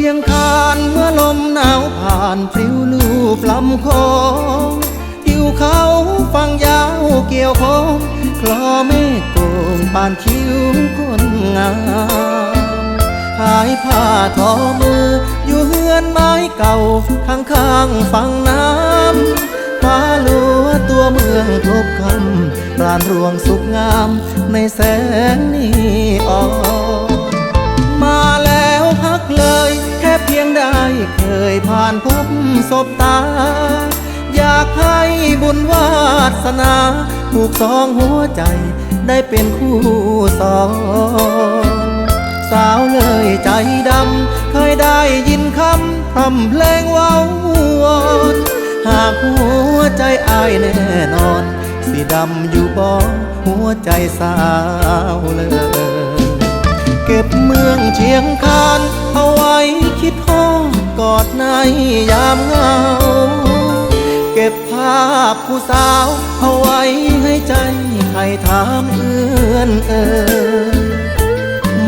ียงคานเมื่อลมหนาวผ่านพริ้วลูบลำโคงทิวเขาฟังยาวเกี่ยวโคงคลอเมฆโกงปานคิ้วคนงามขายผ้าทอมือ อยู่เฮือนไม้เก่าข้างข้างๆฝั่งน้ำฟ้าลัวตัวเมืองทบคำปราณรวงสุขงามในแสงนีออน เคยผ่านพบศบตา อยากให้บุญวาสนาผูกสองหัวใจได้เป็นคู่สองสาวเลยใจดำ เคยได้ยินคำพร่ำเพลงว้าวอนหากหัวใจอายแน่นอนสิดำอยู่บ่หัวใจสาวเลย เก็บเมืองเชียงคาน ยามเหงา เก็บภาพผู้สาวเอาไว้ให้ใจใครถามเอื้อนเอ่ย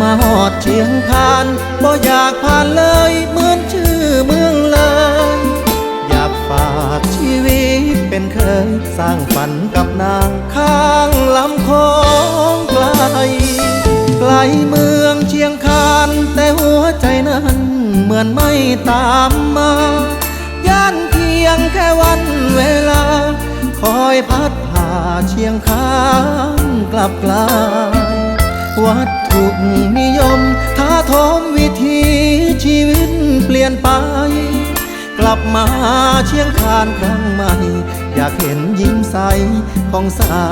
มาหอดเชียงคานบ่อยากผ่านเลยเหมือนชื่อเมืองเลย อยากฝากชีวิตเป็นเคยสร้างฝันกับนางข้างลำคอ อนไม่ตามมาย่านเพียงแค่วันเวลา คอยพัดผ่าเชียงคานกลับกลาย วัตถุนิยมท้าทมวิถีชีวิตเปลี่ยนไป กลับมาเชียงคานครั้งใหม่ อยากเห็นยิ้มใสของสา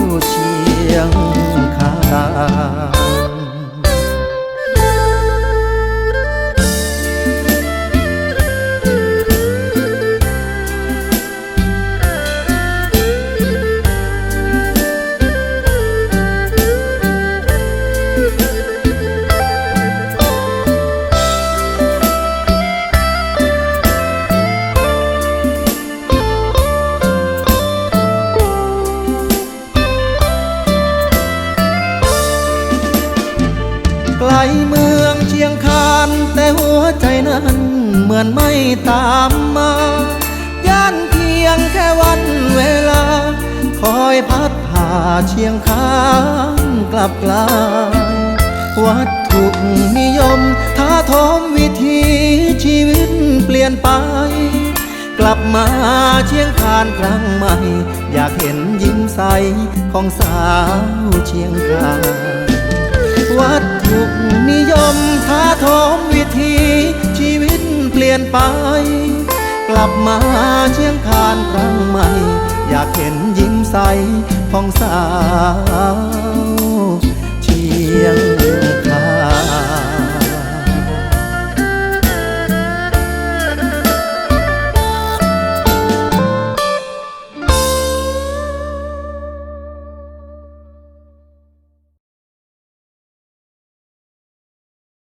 วเชียงคาน เมืองเชียงคานแต่หัวใจนั้นเหมือนไม่ตามมาย่านเพียงแค่วันเวลา คอยพัดผ่าเชียงคานกลับกลายวัตถุนิยมท้าทมวิถีชีวิตเปลี่ยนไป กลับมาเชียงคานครั้งใหม่ อยากเห็นยิ้มใสของสาวเชียงคานวัตถุ ลี่ยนไป กลับมาเชียงคานครั้งใหม่ อยากเห็นยิ้มใสของสาวเชียง